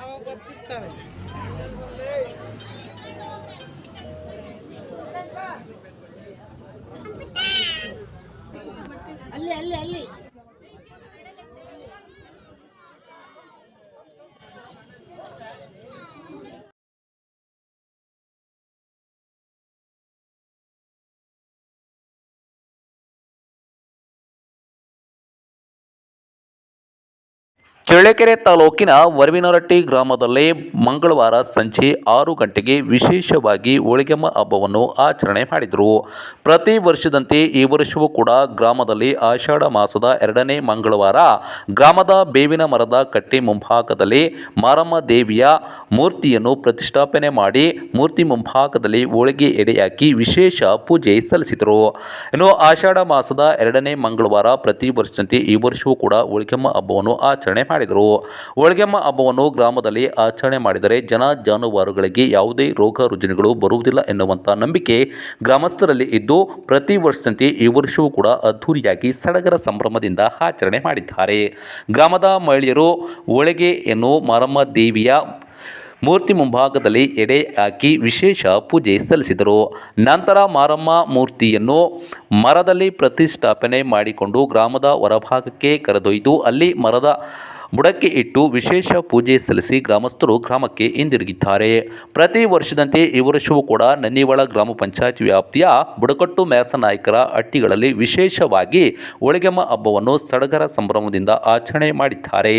ಅವಾಗ ಗೊತ್ತಿರ್ತವೆ ಅಲ್ಲಿ ಅಲ್ಲಿ ಅಲ್ಲಿ. ಚಳ್ಳಕೆರೆ ತಾಲೂಕಿನ ವರವಿನರಟ್ಟಿ ಗ್ರಾಮದಲ್ಲಿ ಮಂಗಳವಾರ ಸಂಜೆ ಆರು ಗಂಟೆಗೆ ವಿಶೇಷವಾಗಿ ಹೋಳಿಗೆಮ್ಮ ಹಬ್ಬವನ್ನು ಆಚರಣೆ ಮಾಡಿದರು. ಪ್ರತಿ ವರ್ಷದಂತೆ ಈ ವರ್ಷವೂ ಕೂಡ ಗ್ರಾಮದಲ್ಲಿ ಆಷಾಢ ಮಾಸದ ಎರಡನೇ ಮಂಗಳವಾರ ಗ್ರಾಮದ ಬೇವಿನ ಮರದ ಕಟ್ಟೆ ಮುಂಭಾಗದಲ್ಲಿ ಮಾರಮ್ಮ ದೇವಿಯ ಮೂರ್ತಿಯನ್ನು ಪ್ರತಿಷ್ಠಾಪನೆ ಮಾಡಿ ಮೂರ್ತಿ ಮುಂಭಾಗದಲ್ಲಿ ಹೋಳಿಗೆ ಎಡೆಯಾಕಿ ವಿಶೇಷ ಪೂಜೆ ಸಲ್ಲಿಸಿದರು. ಇನ್ನು ಆಷಾಢ ಮಾಸದ ಎರಡನೇ ಮಂಗಳವಾರ ಪ್ರತಿ ವರ್ಷದಂತೆ ಈ ವರ್ಷವೂ ಕೂಡ ಹೋಳಿಗೆಮ್ಮ ಹಬ್ಬವನ್ನು ಆಚರಣೆ ಮಾಡಿದರು. ಹೋಳಿಗೆಮ್ಮ ಹಬ್ಬವನ್ನು ಗ್ರಾಮದಲ್ಲಿ ಆಚರಣೆ ಮಾಡಿದರೆ ಜನ ಜಾನುವಾರುಗಳಿಗೆ ಯಾವುದೇ ರೋಗ ರುಜಿನಗಳು ಬರುವುದಿಲ್ಲ ಎನ್ನುವಂಥ ನಂಬಿಕೆ ಗ್ರಾಮಸ್ಥರಲ್ಲಿ ಇದ್ದು ಪ್ರತಿ ವರ್ಷದಂತೆ ಈ ವರ್ಷವೂ ಕೂಡ ಅದ್ಧೂರಿಯಾಗಿ ಸಡಗರ ಸಂಭ್ರಮದಿಂದ ಆಚರಣೆ ಮಾಡಿದ್ದಾರೆ. ಗ್ರಾಮದ ಮಹಿಳೆಯರು ಹೋಳಿಗೆಯನ್ನು ಮಾರಮ್ಮ ದೇವಿಯ ಮೂರ್ತಿ ಮುಂಭಾಗದಲ್ಲಿ ಎಡೆ ಹಾಕಿ ವಿಶೇಷ ಪೂಜೆ ಸಲ್ಲಿಸಿದರು. ನಂತರ ಮಾರಮ್ಮ ಮೂರ್ತಿಯನ್ನು ಮರದಲ್ಲಿ ಪ್ರತಿಷ್ಠಾಪನೆ ಮಾಡಿಕೊಂಡು ಗ್ರಾಮದ ಹೊರಭಾಗಕ್ಕೆ ಕರೆದೊಯ್ದು ಅಲ್ಲಿ ಮರದ ಬುಡಕ್ಕೆ ಇಟ್ಟು ವಿಶೇಷ ಪೂಜೆ ಸಲ್ಲಿಸಿ ಗ್ರಾಮಸ್ಥರು ಗ್ರಾಮಕ್ಕೆ ಹಿಂದಿರುಗಿದ್ದಾರೆ. ಪ್ರತಿ ವರ್ಷದಂತೆ ಈ ವರ್ಷವೂ ಕೂಡ ನನ್ನಿವಳ ಗ್ರಾಮ ಪಂಚಾಯತ್ ವ್ಯಾಪ್ತಿಯ ಬುಡಕಟ್ಟು ಮ್ಯಾಸನಾಯಕರ ಹಟ್ಟಿಗಳಲ್ಲಿ ವಿಶೇಷವಾಗಿ ಒಳಗೆಮ್ಮ ಹಬ್ಬವನ್ನು ಸಡಗರ ಸಂಭ್ರಮದಿಂದ ಆಚರಣೆ ಮಾಡಿದ್ದಾರೆ.